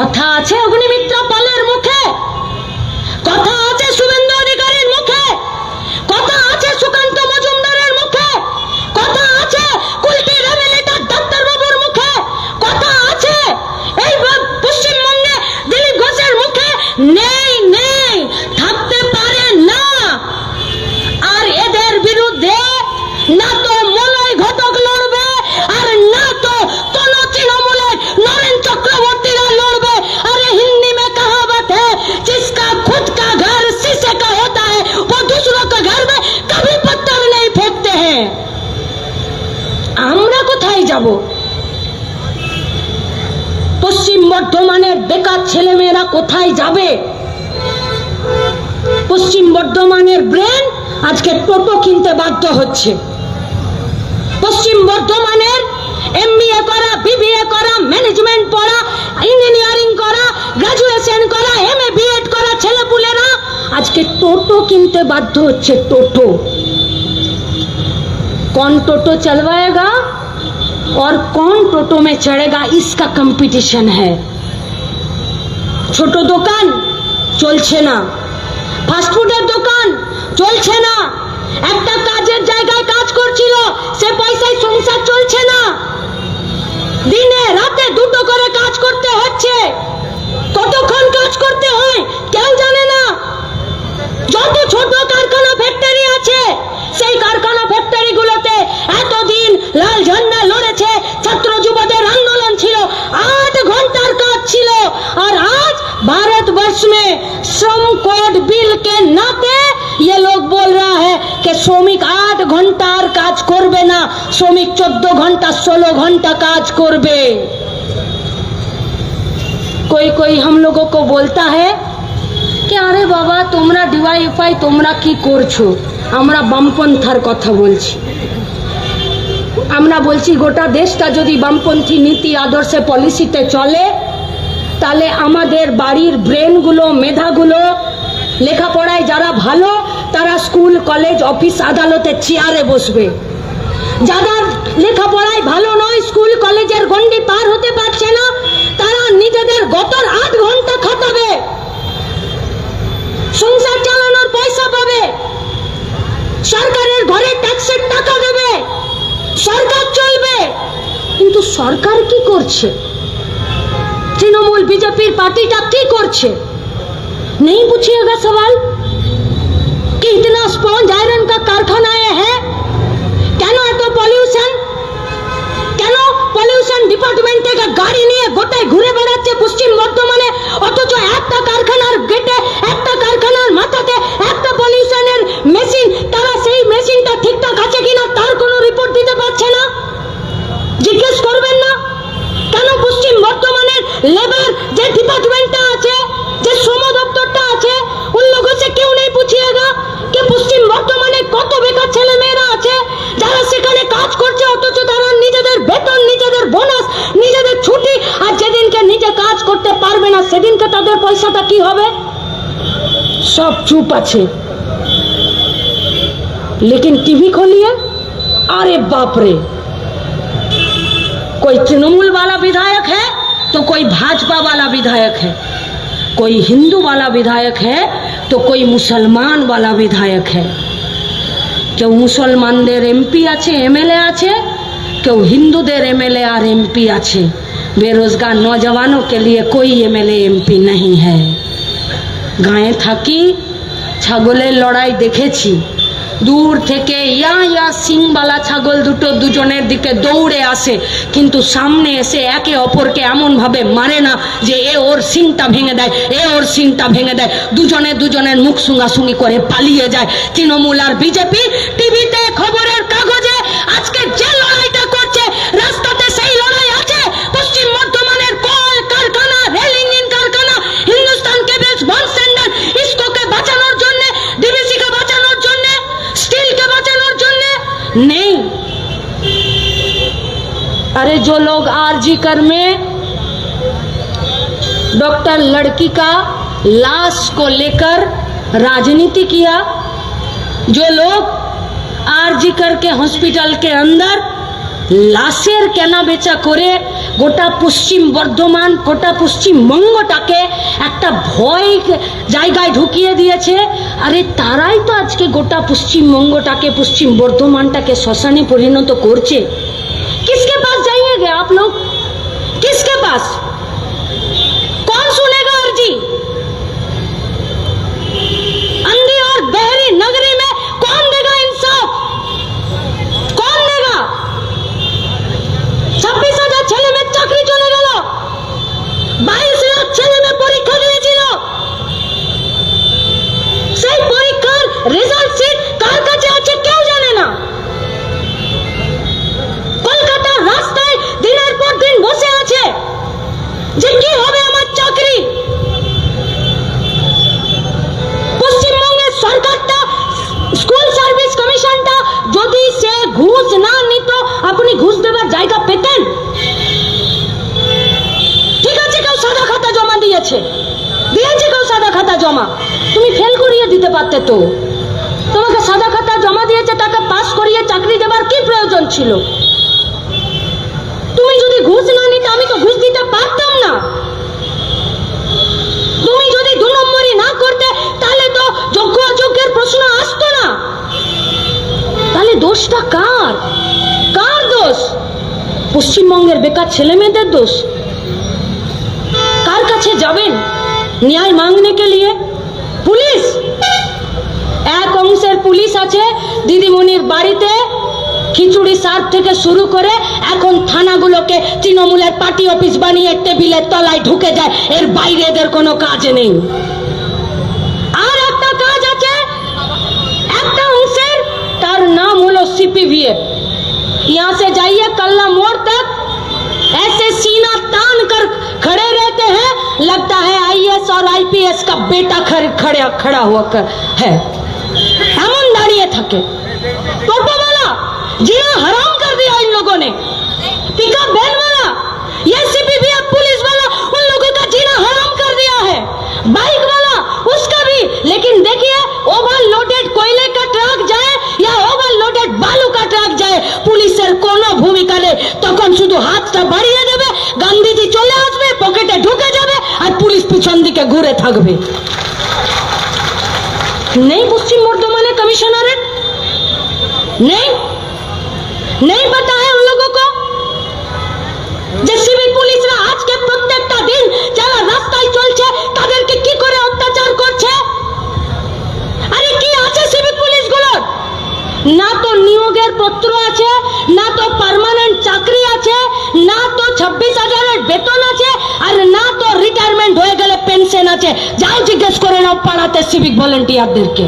কথা আছে অগ্নিমিত্র পালের মুখে? কথা আছে বর্ধমানের বেকার ছেলেমেয়েরা কোথায় যাবে পশ্চিম বর্ধমানের ব্রেন আজকে টোটো কিনতে বাধ্য হচ্ছে পশ্চিম বর্ধমানের এমবিএ করা বিবিএ করা ম্যানেজমেন্ট পড়া ইঞ্জিনিয়ারিং করা গ্রাজুয়েশন করা এমএ বিএড করা ছেলেপুলেরা আজকে টোটো কিনতে বাধ্য হচ্ছে টোটো कौन टोटो चलवाएगा और कौन टोटो में चढ़ेगा इसका कंपटीशन है ছোট দোকান চলছে না। ফাস্টফুডের দোকান চলছে না। একটা কাজের জায়গায় কাজ করছিল, সে পয়সায় সংসার চলছে না। দিনে রাতে দুটো করে কাজ করতে হচ্ছে। কতক্ষণ কাজ করতে হয় কেউ জানে না। যত ছোট কারখানা ফ্যাক্টরি আছে, সেই কারখানা ফ্যাক্টরিগুলোতে এতদিন লাল ঝান্ডা লড়েছে, ছাত্র যুবদের আন্দোলন ছিল, আট ঘণ্টার কাজ ছিল, আর আট श्रम कोड बिल के नाते ये लोग बोल रहा है कि শ্রমিক আট ঘন্টার কাজ করবে না শ্রমিক চোদ্দ ঘন্টা ষোলো ঘন্টা কাজ করবে कोई कोई हम लोगों को बोलता है কি আরে বাবা তোমরা ডিওয়াইফাই তোমরা কি করছো আমরা বামপন্থার কথা বলছি আমরা বলছি গোটা দেশটা যদি বামপন্থী নীতি আদর্শে পলিসিতে চলে তাহলে আমাদের বাড়ির ব্রেনগুলো, মেধাগুলো, লেখাপড়ায় যারা ভালো, তারা স্কুল, কলেজ, অফিস, আদালতে চেয়ারে বসবে। যারা লেখাপড়ায় ভালো নয়, স্কুল, কলেজের গন্ডি পার হতে পারছে না, তারা নিজেদের গতর আধ ঘণ্টা খাটাবে। সংসার চালানোর পয়সা পাবে। সরকারের ঘরে ট্যাক্সের টাকা দেবে। সরকার চলবে। কিন্তু সরকার কি করছে? পার্টিটা কি করছে नहीं पूछिएगा सवाल कि इतना स्पॉन्ज आयरन का कारखाना ये है কেন এত পলিউশন কেন পলিউশন ডিপার্টমেন্ট থেকে গাড়ি নিয়ে গোটায় ঘুরে বেড়াচ্ছে পশ্চিম বর্ধমানে অথচ একটা কারখানার क्यों नहीं पूछिएगा कि পশ্চিম বর্ধমানে কত বেকার ছেলে মেয়েরা আছে যারা সেখানে কাজ করছে অথচ তারা নিজেদের বেতন নিজেদের বোনাস নিজেদের ছুটি আর যেদিনকে নিজে কাজ করতে পারবে না সেদিনকে তাদের পয়সাটা কি হবে সব চুপ আছে लेकिन टीवी खोलिए अरे बाप रे कोई तृणमूल वाला विधायक है तो कोई भाजपा वाला विधायक है कोई हिंदू वाला विधायक है तो कोई मुसलमान वाला विधायक है। क्यों मुसलमान देर M P M L A आँ हिंदू देर एम एल ए और एम पी आरोजगार नौजवानों के लिए कोई एम एल एम पी नहीं है। गाय थकी, छागल लड़ाई देखे দূর থেকে ইয়া ইয়া সিংবালা ছাগল দুটো দুজনের দিকে দৌড়ে আসে, কিন্তু সামনে এসে একে অপরকে এমনভাবে মারে না যে এ ওর সিংটা ভেঙে দেয়, এ ওর সিংটা ভেঙে দেয়। দুজনে দুজনের মুখ সুঙ্গাসুঙ্গি করে পালিয়ে যায়। তৃণমূল আর বিজেপি টিভিতে খবরের अरे जो लोग आरजी कर में डॉक्टर लड़की का लाश को लेकर राजनीति किया जो लोग आरजी कर के हॉस्पिटल के अंदर লাশের কেনা বেচা করে গোটা পশ্চিম বর্ধমান গোটা পশ্চিমবঙ্গটাকে একটা ভয় জায়গায় ঢুকিয়ে দিয়েছে আরে তারাই তো আজকে গোটা পশ্চিমবঙ্গটাকে পশ্চিম বর্ধমানটাকে শ্মশানে পরিণত করছে किसके पास जाइएगे आप लोग किसके पास कौन सुनेगा अर्जी अंधी और बहरी नगरी में कौन देगा इंसाफ कौन देगा ছাব্বিশ হাজার ছেলে মেয়ের চাকরি চলে গেল বাইশ লাখ ছেলে মেয়ে পরীক্ষা দিয়েছিল সেই পরীক্ষার রেজাল্ট শিট কার তোমাকে সাদা খাতা জমা দিয়েছে তাকে পাস করিয়ে চাকরি দেবার কি প্রয়োজন ছিল? তুমি যদি ঘুষ না নিতে, আমি তো ঘুষ দিতে পারতাম না। তুমি যদি দু নম্বরই না করতে, তাহলে তো যোগ্য অযোগ্যের প্রশ্ন আসতো না। তাহলে দোষটা কার? কার দোষ? পশ্চিমবঙ্গের বেকার ছেলে মেয়েদের দোষ? কার কাছে যাবেন? ন্যায় মাংনে কে লিয়ে পুলিশ? এক অংশের পুলিশ আছে দিদিমণির বাড়িতে খিচুড়ি সার থেকে শুরু করে এখন থানাগুলোকে তৃণমূলের পার্টি অফিস বানিয়ে টেবিলের তলায় ঢুকে যায় এর বাইরে এদের কোনো কাজ নেই আর একটা কাজ আছে একটা অংশের তার নাম হলো সিপিভিএফ यहाँ से जाइए कल्ला मोड़ तक ऐसे सीना तान कर खड़े रहते हैं लगता है आईएएस और आईपीएस का बेटा खड़े खड़ा खड़ा हुआ कर है एमन के टोटो वाला जी हाँ हराम कर दिया इन लोगों ने, टीका वैन वाला ये सीपीबी पुलिस वाला, उन लोगों का जीना हराम कर दिया है। बाइक वाला, उसका भी। लेकिन देखिए ओवर लोडेड कोयले का ट्रक जाए या ओवर लोडेड बालू का ट्रक जाए, पुलिस भूमिका পুলিশের কোনো ভূমিকা নেই তখন শুধু হাতটা বাড়িয়ে দেবে গান্ধীজি চলে আসবে পকেটে ঢুকে যাবে আর পুলিশ পিছন দিকে ঘুরে থাকবে নেই পশ্চিম বর্ধমানে কমিশনারের নেই नहीं पता है उन लोगों को যে সিভিল পুলিশরা আজকে প্রত্যেকটা দিন যারা রাস্তায় চলছে তাদেরকে কি করে অত্যাচার করছে আরে কি আছে সিভিল পুলিশগুলোর না তো নিয়োগের পত্র আছে না তো পার্মানেন্ট চাকরি আছে না তো ছাব্বিশ হাজারের বেতন আছে আর না তো রিটায়ারমেন্ট হয়ে গেলে পেনশন আছে যাও জিজ্ঞেস করে নাও পাড়াতে সিভিক ভলেন্টিয়ারদেরকে